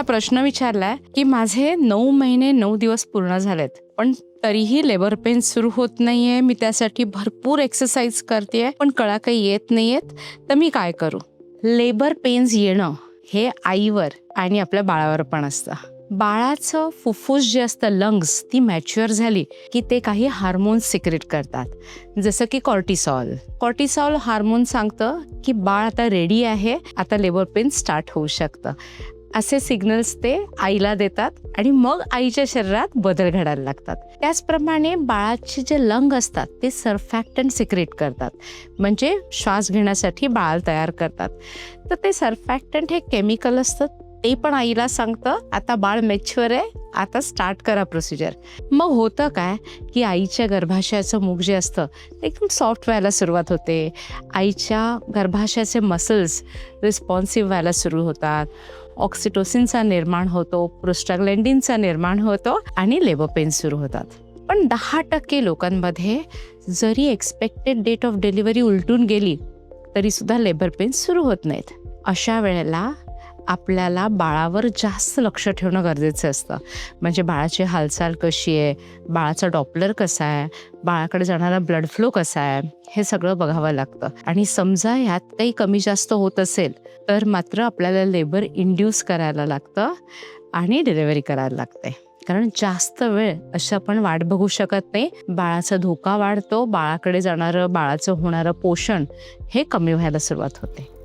आता प्रश्न विचारलाय की माझे नऊ महिने नऊ दिवस पूर्ण झालेत पण तरीही लेबर पेन सुरू होत नाहीये मी त्यासाठी भरपूर एक्सरसाइज करते पण कळा काही येत नाहीयेत तर मी काय करू? लेबर पेन्स येणं हे आईवर आणि आपल्या बाळावर पण असतं. बाळाचं फुफ्फुस जे असतं लंग्स ती मॅच्युअर झाली की ते काही हार्मोन्स सिक्रेट करतात. जसं की कॉर्टिसॉल कॉर्टिसॉल हार्मोन सांगतं की बाळ आता रेडी आहे आता लेबर पेन स्टार्ट होऊ शकतं. असे सिग्नल्स ते आईला देतात आणि मग आईच्या शरीरात बदल घडायला लागतात. त्याचप्रमाणे बाळाचे जे लंग असतात ते सर्फॅक्टंट सिक्रेट करतात. म्हणजे श्वास घेण्यासाठी बाळ तयार करतात. तर ते सर्फॅक्टंट हे केमिकल असतं ते पण आईला सांगतं आता बाळ मेच्युअर आहे आता स्टार्ट करा प्रोसिजर मग होतं काय की आईच्या गर्भाशयाचं मुख जे असतं ते एकदम सॉफ्ट व्हायला सुरुवात होते. आईच्या गर्भाशयाचे मसल्स रिस्पॉन्सिव्ह व्हायला सुरू होतात. ऑक्सिटोसिनचा निर्माण होतो प्रोस्टाग्लेंडिनचा निर्माण होतो आणि लेबर पेन सुरू होतात. पण दहा टक्के लोकांमध्ये जरी एक्सपेक्टेड डेट ऑफ डिलिव्हरी उलटून गेली तरीसुद्धा लेबर पेन सुरू होत नाहीत. अशा वेळेला आपल्याला बाळावर जास्त लक्ष ठेवणं गरजेचं असतं. म्हणजे बाळाची हालचाल कशी आहे? बाळाचा डॉपलर कसा आहे? बाळाकडे जाणारा ब्लड फ्लो कसा आहे? हे सगळं बघावं लागतं. आणि समजा ह्यात काही कमी जास्त होत असेल तर मात्र आपल्याला लेबर इंड्यूस करायला लागतं आणि डिलेवरी करायला लागते. कारण जास्त वेळ अशी आपण वाट बघू शकत नाही. बाळाचा धोका वाढतो बाळाकडे जाणारं बाळाचं होणारं पोषण हे कमी व्हायला सुरुवात होते.